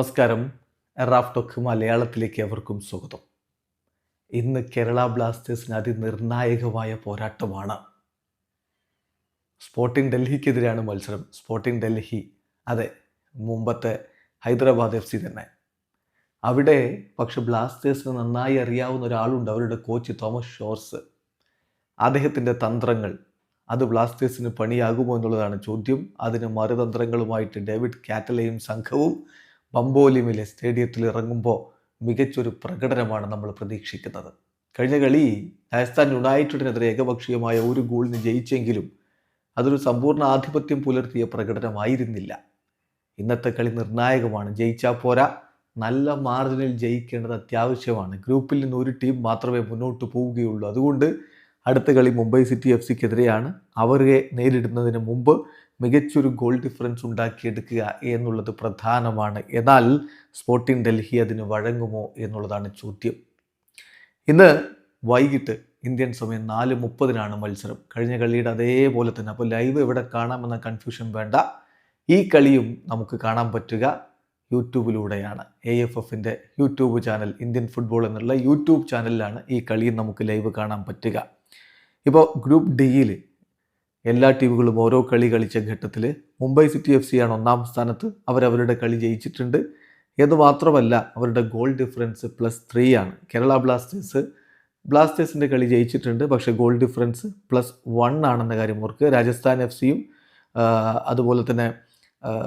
നമസ്കാരം. Raf talk മലയാളത്തിലേക്ക് അവർക്കും സ്വാഗതം. ഇന്ന് കേരള ബ്ലാസ്റ്റേഴ്സിന് അതിനിർണായകമായ പോരാട്ടമാണ്. സ്പോർട്ടിംഗ് ഡൽഹിക്കെതിരെയാണ് മത്സരം. സ്പോർട്ടിംഗ് ഡൽഹി അതെ മുമ്പത്തെ ഹൈദരാബാദ് എഫ് സി തന്നെ. അവിടെ പക്ഷെ ബ്ലാസ്റ്റേഴ്സിന് നന്നായി അറിയാവുന്ന ഒരാളുണ്ട്. അവരുടെ കോച്ച് തോമസ് ഷോർസ്. അദ്ദേഹത്തിന്റെ തന്ത്രങ്ങൾ അത് ബ്ലാസ്റ്റേഴ്സിന് പണിയാകുമോ എന്നുള്ളതാണ് ചോദ്യം. അതിന് മറുതന്ത്രങ്ങളുമായിട്ട് ഡേവിഡ് കാറ്റലയും സംഘവും ബംബോലിമിലെ സ്റ്റേഡിയത്തിൽ ഇറങ്ങുമ്പോൾ മികച്ചൊരു പ്രകടനമാണ് നമ്മൾ പ്രതീക്ഷിക്കുന്നത്. കഴിഞ്ഞ കളി രാജസ്ഥാൻ യുണൈറ്റഡിനെതിരെ ഏകപക്ഷീയമായ ഒരു ഗോളിന് ജയിച്ചെങ്കിലും അതൊരു സമ്പൂർണ ആധിപത്യം പുലർത്തിയ പ്രകടനമായിരുന്നില്ല. ഇന്നത്തെ കളി നിർണായകമാണ്. ജയിച്ചാൽ പോരാ. നല്ല മാർജിനിൽ ജയിക്കേണ്ടത് അത്യാവശ്യമാണ്. ഗ്രൂപ്പിൽ നിന്ന് ഒരു ടീം മാത്രമേ മുന്നോട്ട് പോവുകയുള്ളൂ. അതുകൊണ്ട് അടുത്ത കളി മുംബൈ സിറ്റി എഫ് സിക്കെതിരെയാണ്. അവരെ നേരിടുന്നതിന് മുമ്പ് മികച്ചൊരു ഗോൾ ഡിഫറൻസ് ഉണ്ടാക്കിയെടുക്കുക എന്നുള്ളത് പ്രധാനമാണ്. എന്നാൽ സ്പോർട്ടിംഗ് ഡൽഹി അതിന് വഴങ്ങുമോ എന്നുള്ളതാണ് ചോദ്യം. ഇന്ന് വൈകിട്ട് ഇന്ത്യൻ സമയം നാല് മുപ്പതിനാണ് മത്സരം. കഴിഞ്ഞ കളിയുടെ അതേപോലെ തന്നെ. അപ്പോൾ ലൈവ് എവിടെ കാണാമെന്ന കൺഫ്യൂഷൻ വേണ്ട. ഈ കളിയും നമുക്ക് കാണാൻ പറ്റുക യൂട്യൂബിലൂടെയാണ്. എ എഫ് എഫിന്റെ യൂട്യൂബ് ചാനൽ ഇന്ത്യൻ ഫുട്ബോൾ എന്നുള്ള യൂട്യൂബ് ചാനലിലാണ് ഈ കളിയും നമുക്ക് ലൈവ് കാണാൻ പറ്റുക. ഇപ്പോൾ ഗ്രൂപ്പ് ഡിയിൽ എല്ലാ ടീമുകളും ഓരോ കളി കളിച്ച ഘട്ടത്തിൽ മുംബൈ സിറ്റി എഫ് സിയാണ് ഒന്നാം സ്ഥാനത്ത് അവരവരുടെ കളി ജയിച്ചിട്ടുണ്ട്. എന്ന് മാത്രമല്ല അവരുടെ ഗോൾ ഡിഫറൻസ് പ്ലസ് ത്രീ ആണ്. കേരള ബ്ലാസ്റ്റേഴ്സ് ബ്ലാസ്റ്റേഴ്സിന്റെ കളി ജയിച്ചിട്ടുണ്ട് പക്ഷേ ഗോൾ ഡിഫറൻസ് പ്ലസ് വൺ ആണെന്ന കാര്യം ഓർക്ക് രാജസ്ഥാൻ എഫ് സിയും അതുപോലെ തന്നെ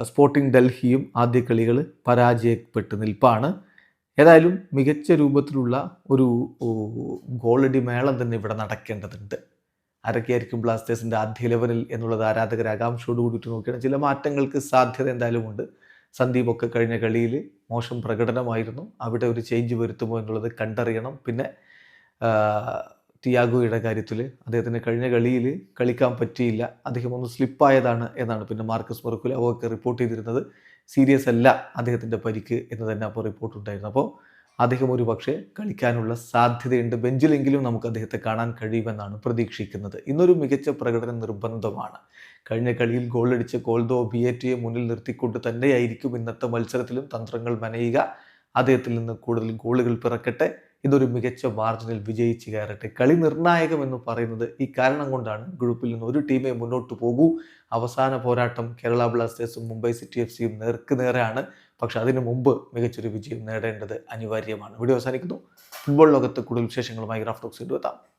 സ്പോർട്ടിംഗ് ഡൽഹിയും ആദ്യ കളികൾ പരാജയപ്പെട്ട് നിൽപ്പാണ്. ഏതായാലും മികച്ച രൂപത്തിലുള്ള ഒരു ഗോളടി മേളം തന്നെ ഇവിടെ നടക്കേണ്ടതുണ്ട്. ആരൊക്കെയായിരിക്കും ബ്ലാസ്റ്റേഴ്സിന്റെ ആദ്യ ലെവലിൽ എന്നുള്ളത് ആരാധകർ ആകാംക്ഷയോട് കൂടിയിട്ട് നോക്കിയാണ്. ചില മാറ്റങ്ങൾക്ക് സാധ്യത എന്തായാലും ഉണ്ട്. സന്ദീപ് ഒക്കെ കഴിഞ്ഞ കളിയിൽ മോശം പ്രകടനമായിരുന്നു. അവിടെ ഒരു ചേഞ്ച് വരുത്തുമോ എന്നുള്ളത് കണ്ടറിയണം. പിന്നെ ടിയാഗോയുടെ കാര്യത്തിൽ അദ്ദേഹത്തിന് കഴിഞ്ഞ കളിയിൽ കളിക്കാൻ പറ്റിയില്ല. അദ്ദേഹം ഒന്ന് സ്ലിപ്പായതാണ് എന്നാണ് പിന്നെ മാർക്കസ് മൊറക്കുല ഒക്കെ റിപ്പോർട്ട് ചെയ്തിരുന്നത്. സീരിയസ് അല്ല അദ്ദേഹത്തിന്റെ പരിക്ക് എന്ന് തന്നെ അപ്പോൾ റിപ്പോർട്ട് ഉണ്ടായിരുന്നു. അപ്പോൾ അദ്ദേഹം ഒരു പക്ഷേ കളിക്കാനുള്ള സാധ്യതയുണ്ട്. ബെഞ്ചിലെങ്കിലും നമുക്ക് അദ്ദേഹത്തെ കാണാൻ കഴിയുമെന്നാണ് പ്രതീക്ഷിക്കുന്നത്. ഇന്നൊരു മികച്ച പ്രകടനം നിർബന്ധമാണ്. കഴിഞ്ഞ കളിയിൽ ഗോളടിച്ച കോൾദോ ബിയേറ്റയെ മുന്നിൽ നിർത്തിക്കൊണ്ട് തന്നെയായിരിക്കും ഇന്നത്തെ മത്സരത്തിലും തന്ത്രങ്ങൾ മെനയുക. അദ്ദേഹത്തിൽ നിന്ന് കൂടുതൽ ഗോളുകൾ പിറക്കട്ടെ. ഇതൊരു മികച്ച മാർജിനിൽ വിജയിച്ച് കയറട്ടെ. കളി നിർണായകം എന്ന് പറയുന്നത് ഈ കാരണം കൊണ്ടാണ് ഗ്രൂപ്പിൽ നിന്ന് ഒരു ടീമേ മുന്നോട്ട് പോകൂ. അവസാന പോരാട്ടം കേരള ബ്ലാസ്റ്റേഴ്സും മുംബൈ സിറ്റി എഫ് സിയും നേർക്ക് നേരെയാണ്. പക്ഷെ അതിനു മുമ്പ് മികച്ചൊരു വിജയം നേടേണ്ടത് അനിവാര്യമാണ്. വീഡിയോ അവസാനിക്കുന്നു. ഫുട്ബോൾ ലോകത്ത് കൂടുതൽ വിശേഷങ്ങളുമായി ഗ്രാഫ് ടോക്സ് എത്താം.